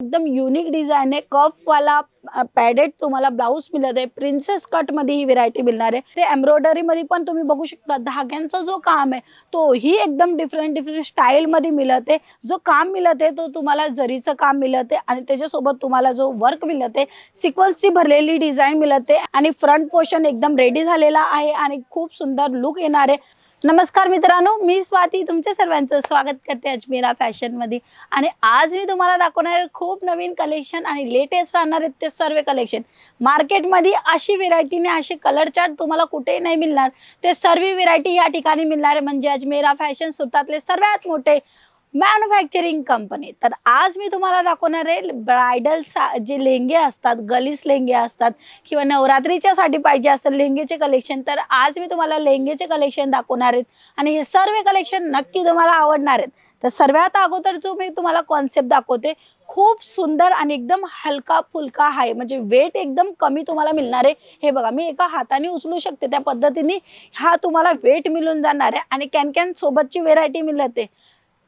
एकदम unique design आहे. कफवाला padded तुम्हाला ब्लाऊज मिळत आहे. प्रिन्सेस कटमध्ये ही व्हेरायटी मिळणार आहे. ते एम्ब्रॉयडरी मध्ये पण तुम्ही बघू शकता धाग्यांचा जो काम आहे तो ही एकदम डिफरंट डिफरंट स्टाईल मध्ये मिळत आहे. जो काम मिळत आहे तो तुम्हाला जरीचं काम मिळत आहे आणि त्याच्यासोबत तुम्हाला जो वर्क मिळत आहे सिक्वन्सची भरलेली डिझाईन मिळत आहे आणि फ्रंट पोर्शन एकदम रेडी झालेला आहे आणि खूप सुंदर लुक येणार आहे. नमस्कार मित्रांनो मी स्वाती तुमच्या सर्वांचं स्वागत करते अजमेरा फॅशनमध्ये आणि आज मी तुम्हाला दाखवणार खूप नवीन कलेक्शन आणि लेटेस्ट राहणार आहेत ते सर्व कलेक्शन मार्केटमध्ये अशी व्हेरायटीने असे कलर चार्ट तुम्हाला कुठेही नाही मिळणार. ते सर्व व्हेरायटी या ठिकाणी मिळणार आहे. म्हणजे अजमेरा फॅशन सुरतातले सर्वात मोठे मॅन्युफॅक्चरिंग कंपनी. तर आज मी तुम्हाला दाखवणार आहे ब्रायडल जे लेंगे असतात गलीस लेंगे असतात किंवा नवरात्रीच्या साठी पाहिजे असतात लेंगेचे कलेक्शन तर आज मी तुम्हाला लेंगेचे कलेक्शन दाखवणार आहेत आणि हे सर्व कलेक्शन नक्की तुम्हाला आवडणार आहेत. तर सर्वात अगोदर जो मी तुम्हाला कॉन्सेप्ट दाखवते खूप सुंदर आणि एकदम हलका फुलका आहे. म्हणजे वेट एकदम कमी तुम्हाला मिळणार आहे. हे बघा मी एका हाताने उचलू शकते त्या पद्धतीने हा तुम्हाला वेट मिळून जाणार आहे. आणि कॅन कॅन सोबतची व्हेरायटी मिळते.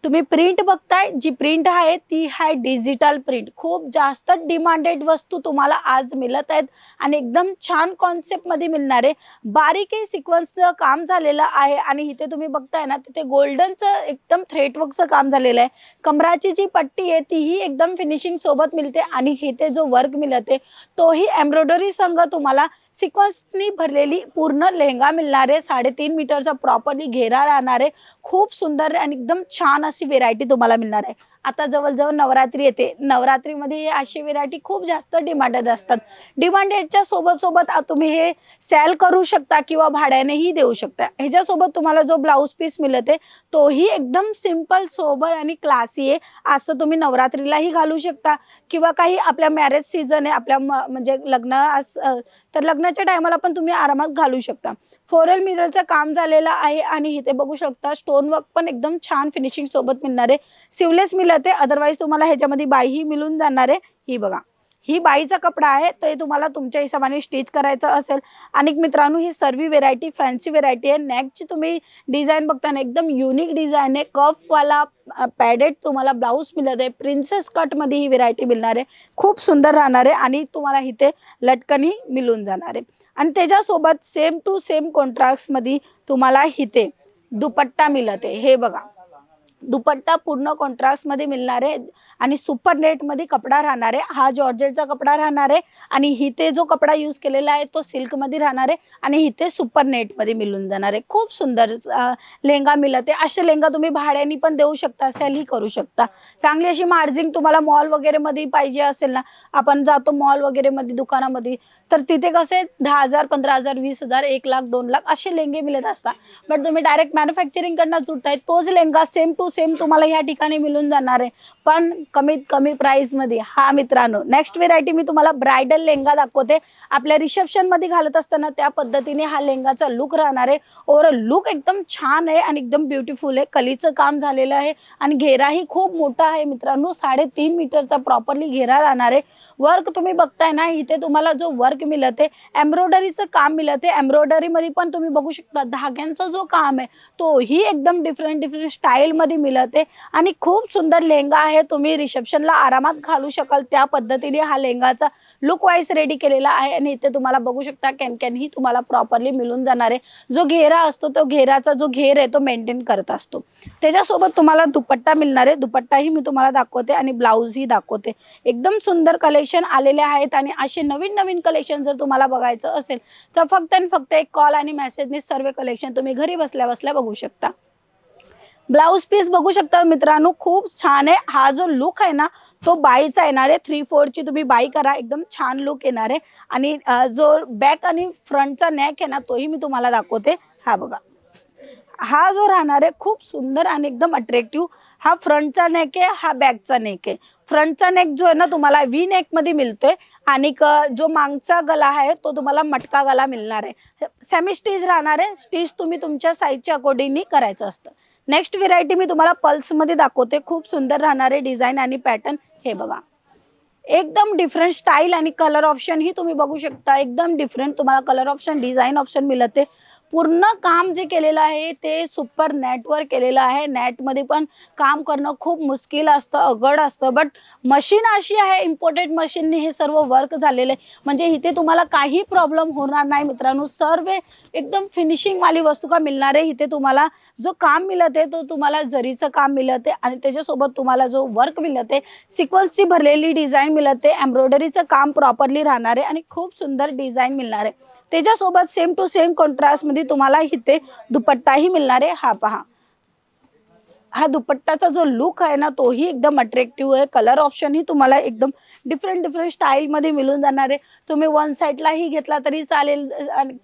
तुम्ही प्रिंट बघताय जी प्रिंट आहे ती आहे डिजिटल प्रिंट खूप जास्त डिमांडेड वस्तू तुम्हाला आज मिळत आहेत आणि एकदम छान कॉन्सेप्टमध्ये मिळणार आहे. बारीकही सिक्वन्सचं काम झालेलं आहे आणि इथे तुम्ही बघताय ना तिथे गोल्डनचं एकदम थ्रेटवर्कचं काम झालेलं आहे. कमराची जी पट्टी आहे तीही एकदम फिनिशिंग सोबत मिळते आणि इथे जो वर्क मिळते तोही एम्ब्रॉयडरी संघ तुम्हाला सिक्वन्सनी भरलेली पूर्ण लेहंगा मिळणार आहे. साडेतीन मीटरचा प्रॉपरली घेरा राहणार आहे. खूप सुंदर आणि एकदम छान अशी व्हेरायटी तुम्हाला मिळणार आहे. आता जवळजवळ नवरात्री येते. नवरात्रीमध्ये अशी व्हेरायटी खूप जास्त डिमांडेड असतात. डिमांडेडच्या सोबत सोबत तुम्ही हे सेल करू शकता किंवा भाड्यानेही देऊ शकता. ह्याच्यासोबत तुम्हाला जो ब्लाऊज पीस मिळते तोही एकदम सिंपल सोबत आणि क्लासी आहे. असं तुम्ही नवरात्रीलाही घालू शकता. किंवा काही आपल्या मॅरेज सीझन आहे आपल्या म्हणजे लग्न तर लग्नाच्या टायमाला पण तुम्ही आरामात घालू शकता. फोरेल मिररचं काम झालेलं आहे आणि इथे बघू शकता स्टोन वर्क पण एकदम छान फिनिशिंग सोबत मिळणार आहे. सिवलेस मिळते अदरवाईज तुम्हाला ह्याच्यामध्ये बाईही मिळून जाणार आहे. ही बघा ही बाईचा कपडा आहे तो तुम्हाला तुमच्या हिशोबाने स्टिच करायचं असेल. आणि मित्रांनो ही सर्व व्हेरायटी फॅन्सी व्हेरायटी आहे. नेकची तुम्ही डिझाईन बघताना एकदम युनिक डिझाईन आहे. कफवाला पॅडेड तुम्हाला ब्लाऊज मिळत आहे. प्रिन्सेस कटमध्ये ही व्हेरायटी मिळणार आहे. खूप सुंदर राहणार आहे आणि तुम्हाला इथे लटकनी मिळून जाणार आहे. आणि त्याच्यासोबत सेम टू सेम कॉन्ट्राक्टमध्ये तुम्हाला इथे दुपट्टा मिळत आहे. हे बघा. दुपट्टा पूर्ण कॉन्ट्राक्टमध्ये मिळणार आहे आणि सुपर नेटमध्ये कपडा राहणार आहे. हा जॉर्जेटचा कपडा राहणार आहे आणि हिते जो कपडा यूज केलेला आहे तो सिल्कमध्ये राहणार आहे आणि इथे सुपर नेटमध्ये मिळून जाणार आहे. खूप सुंदर अं, लेहंगा मिळत आहे. असे लेहंगा तुम्ही भाड्याने पण देऊ शकता सेलही करू शकता. चांगली अशी मार्जिन तुम्हाला मॉल वगैरेमध्ये पाहिजे असेल ना आपण जातो मॉल वगैरेमध्ये दुकानामध्ये तर तिथे कसे दहा हजार पंधरा हजार वीस हजार एक लाख दोन लाख असे लेंगे मिळत असतात. बट तुम्ही डायरेक्ट मॅन्युफॅक्चरिंग कडनं तोच लेंगा सेम टू सेम तुम्हाला या ठिकाणी मिळून जाणार आहे. पण कमीत कमी प्राइसमध्ये हा मित्रांनो नेक्स्ट व्हेरायटी मी तुम्हाला ब्रायडल लेंगा दाखवते. आपल्या रिसेप्शनमध्ये घालत असताना त्या पद्धतीने हा लेंगाचा लुक राहणार आहे. ओव्हरऑल लुक एकदम छान आहे आणि एकदम ब्युटिफुल आहे. कलीचं काम झालेलं आहे आणि घेराही खूप मोठा आहे मित्रांनो. साडेतीन मीटरचा प्रॉपरली घेरा राहणार आहे. वर्क तुम्ही बघताय ना इथे तुम्हाला जो वर्क मिळते एम्ब्रॉयडरीचं काम मिळते आहे एम्ब्रॉयडरीमध्ये पण तुम्ही बघू शकता धाग्यांचा जो काम आहे तोही एकदम डिफरंट डिफरंट स्टाईलमध्ये मिळत मिळते आणि खूप सुंदर लेहंगा आहे तुम्ही रिसेप्शनला आरामात घालू शकाल त्या पद्धतीने हा लेहंगाचा लुक वाईज रेडी केलेला आहे आणि इथे तुम्हाला बघू शकता कॅन कॅन ही तुम्हाला प्रॉपरली मिळून जाणार आहे. जो घेरा असतो तो घेराचा जो घेर आहे तो मेंटेन करत असतो. त्याच्यासोबत तुम्हाला दुपट्टा मिळणार आहे. दुपट्टाही मी तुम्हाला दाखवते आणि ब्लाऊजही दाखवते. एकदम सुंदर कलेक्शन आलेले आहेत आणि असे नवीन नवीन कलेक्शन जर तुम्हाला बघायचं असेल तर फक्त आणि फक्त एक कॉल आणि मेसेजने सर्व कलेक्शन तुम्ही घरी बसल्या बसल्या बघू शकता. ब्लाऊज पीस बघू शकता मित्रांनो खूप छान आहे. हा जो लुक आहे ना तो बाईचा येणार आहे. थ्री फोरची तुम्ही बाई करा. एकदम छान लुक येणार आहे. आणि जो बॅक आणि फ्रंटचा नेक आहे ना तोही मी तुम्हाला दाखवते. हा बघा. हा जो राहणार आहे खूप सुंदर आणि एकदम अट्रॅक्टिव्ह हा फ्रंटचा नेक आहे हा बॅकचा नेक आहे. फ्रंटचा नेक जो आहे ना तुम्हाला व्ही नेकमध्ये मिळतोय. आणि जो मागचा गला आहे तो तुम्हाला मटका गला मिळणार आहे. सेमी स्टीज राहणार आहे. स्टीज तुम्ही तुमच्या साईजच्या अकॉर्डिंगनी करायचं असतं. नेक्स्ट व्हेरायटी मी तुम्हाला पल्समध्ये दाखवते. खूप सुंदर राहणार आहे डिझाईन आणि पॅटर्न हे बघा. एकदम डिफरंट स्टाईल आणि कलर ऑप्शन ही तुम्ही बघू शकता. एकदम डिफरंट तुम्हाला कलर ऑप्शन डिझाईन ऑप्शन मिळते. पूर्ण काम जे केलेलं आहे ते सुपर नेटवर केलेलं आहे. नेटमध्ये पण काम करणं खूप मुश्किल असतं अवघड असतं. बट मशीन अशी आहे इम्पोर्टेड मशीनने हे सर्व वर्क झालेलं आहे. म्हणजे इथे तुम्हाला काही प्रॉब्लेम होणार नाही मित्रांनो. सर्व एकदम फिनिशिंगवाली वस्तू का मिळणार आहे? इथे तुम्हाला जो काम मिळत आहे तो तुम्हाला जरीचं काम मिळत आहे आणि त्याच्यासोबत तुम्हाला जो वर्क मिळत आहे सिक्वन्सची भरलेली डिझाईन मिळत आहे एम्ब्रॉयडरीचं काम प्रॉपरली राहणार आहे आणि खूप सुंदर डिझाईन मिळणार आहे. त्याच्यासोबत सेम टू सेम कॉन्ट्रास्टमध्ये तुम्हाला इथे दुपट्टाही मिळणार आहे. हा पहा. हा दुपट्टाचा जो लुक आहे ना तोही एकदम अट्रॅक्टिव्ह आहे. कलर ऑप्शनही तुम्हाला एकदम डिफरंट डिफरंट स्टाईलमध्ये मिळून जाणार आहे. तुम्ही वन साईडलाही घेतला तरी चालेल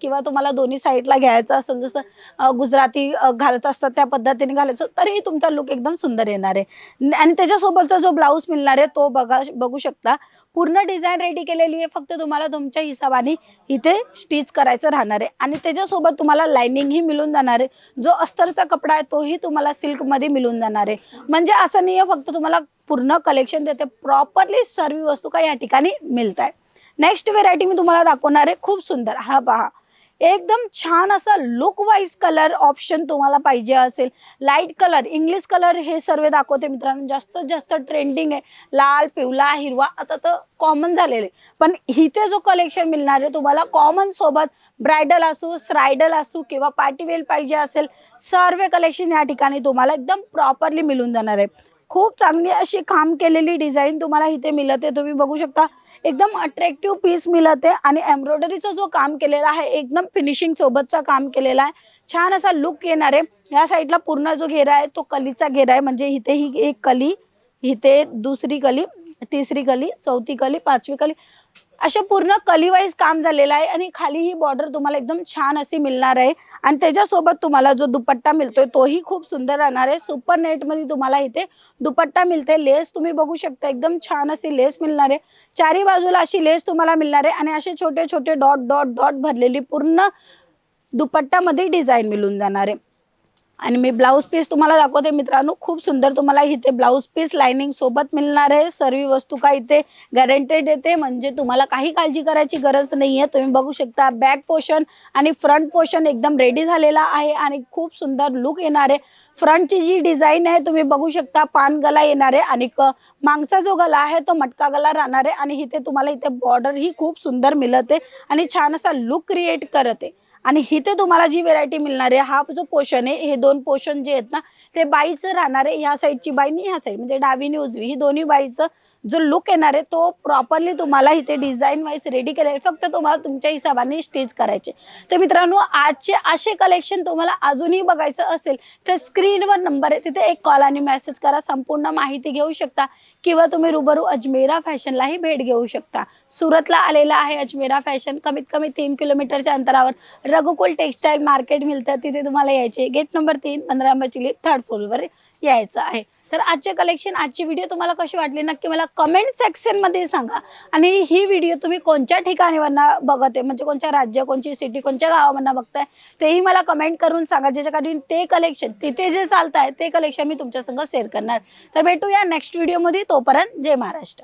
किंवा तुम्हाला दोन्ही साईडला घ्यायचं असेल जसं गुजराती घालत असतात त्या पद्धतीने घालायचं तरीही तुमचा लुक एकदम सुंदर येणार आहे. आणि त्याच्यासोबतचा जो ब्लाऊज मिळणार आहे तो बघा बघू शकता. पूर्ण डिझाईन रेडी केलेली आहे. फक्त तुम्हाला तुमच्या हिशोबाने इथे स्टिच करायचं राहणार आहे. आणि त्याच्यासोबत तुम्हाला लायनिंगही मिळून जाणार आहे. जो अस्तरचा कपडा आहे तोही तुम्हाला सिल्कमध्ये मिळून जाणार आहे. म्हणजे असं नाही आहे फक्त तुम्हाला पूर्ण कलेक्शन देते. प्रॉपरली सर्व वस्तू का या ठिकाणी मिळत आहे नेक्स्ट व्हेरायटी मी तुम्हाला दाखवणार आहे. खूप सुंदर. हा पहा. एकदम छान असा लुक वाईज कलर ऑप्शन तुम्हाला पाहिजे असेल. लाइट कलर इंग्लिश कलर हे सर्व दाखवते मित्रांनो. जास्तीत जास्त ट्रेंडिंग आहे. लाल पिवळा हिरवा आता तर कॉमन झालेले. आहे. पण इथे जो कलेक्शन मिळणार आहे तुम्हाला कॉमन सोबत ब्रायडल असू स्रायडल असू किंवा पार्टीवेल पाहिजे असेल सर्व कलेक्शन या ठिकाणी तुम्हाला एकदम प्रॉपरली मिळून जाणार आहे. खूप चांगली अशी काम केलेली डिझाईन तुम्हाला इथे मिळत. आहे तुम्ही बघू शकता एकदम अट्रॅक्टिव्ह पीस मिळत आहे आणि एम्ब्रॉयडरीचा जो काम केलेला आहे एकदम फिनिशिंग सोबतचा काम केलेला आहे. छान असा लुक येणार आहे. या साईडला पूर्ण जो घेरा आहे तो कलीचा घेरा आहे. म्हणजे इथे ही एक कली इथे दुसरी कली तिसरी कली चौथी कली पाचवी कली. अशा पूर्ण कलीवाईज काम झालेलं आहे आणि खाली ही बॉर्डर तुम्हाला एकदम छान अशी मिळणार आहे. आणि त्याच्यासोबत तुम्हाला जो दुपट्टा मिळतोय तोही खूप सुंदर राहणार आहे. सुपर नेटमध्ये तुम्हाला इथे दुपट्टा मिळते. लेस तुम्ही बघू शकता एकदम छान अशी लेस मिळणार आहे. चारी बाजूला अशी लेस तुम्हाला मिळणार आहे आणि असे छोटे छोटे डॉट डॉट डॉट भरलेली पूर्ण दुपट्टामध्ये डिझाईन मिळून जाणार आहे. आणि मी ब्लाऊज पीस तुम्हाला दाखवते मित्रांनो. खूप सुंदर तुम्हाला इथे ब्लाऊज पीस लाइनिंग सोबत मिळणार आहे. सर्व वस्तू का इथे गॅरंटेड येते. म्हणजे तुम्हाला काही काळजी करायची गरज नाही आहे तुम्ही बघू शकता बॅक पोर्शन आणि फ्रंट पोर्शन एकदम रेडी झालेला आहे आणि खूप सुंदर लुक येणार आहे. फ्रंटची जी डिझाईन आहे तुम्ही बघू शकता पान गला येणार आहे आणि मागचा जो गला आहे तो मटका गला राहणार आहे आणि इथे तुम्हाला इथे बॉर्डर ही खूप सुंदर मिळत आहे आणि छान असा लुक क्रिएट करत. आहे आणि इथे तुम्हाला जी व्हेरायटी मिळणार आहे हा जो पोषण आहे हे दोन पोषण जे आहेत ना ते बाईचं राहणार आहे ह्या साईडची बाई आणि ह्या साईड म्हणजे डावीने उजवी ही दोन्ही बाईचं जो लुक येणार आहे तो प्रॉपरली तुम्हाला इथे डिझाईन वाईज रेडी केलेला फक्त तुम्हाला तुमच्या हिशोबाने स्टिच करायचे. तर मित्रांनो आजचे असे कलेक्शन तुम्हाला अजूनही बघायचं असेल तर स्क्रीनवर नंबर आहे. तिथे एक कॉल आणि मेसेज करा. संपूर्ण माहिती घेऊ शकता. किंवा तुम्ही रुबरू अजमेरा फॅशनलाही भेट घेऊ शकता. सुरतला आलेला आहे अजमेरा फॅशन कमीत कमी तीन किलोमीटरच्या अंतरावर रघुकुल टेक्सटाईल मार्केट मिळतं. तिथे तुम्हाला यायचे. गेट नंबर तीन पंधरा मचिली थर्ड फ्लोरवर यायचं आहे. तर आजचे कलेक्शन आजची व्हिडिओ तुम्हाला कशी वाटली? नक्की मला कमेंट सेक्शनमध्ये सांगा. आणि ही व्हिडिओ तुम्ही कोणत्या ठिकाणीवरनं बघत? आहे म्हणजे कोणत्या राज्य कोणची सिटी कोणत्या गावामधनं बघताय? तेही मला कमेंट करून सांगा. ज्याच्याकडून ते कलेक्शन तिथे जे चालत आहे ते कलेक्शन मी तुमच्या संग शेअर करणार. तर भेटूया नेक्स्ट व्हिडिओमध्ये तोपर्यंत जय महाराष्ट्र.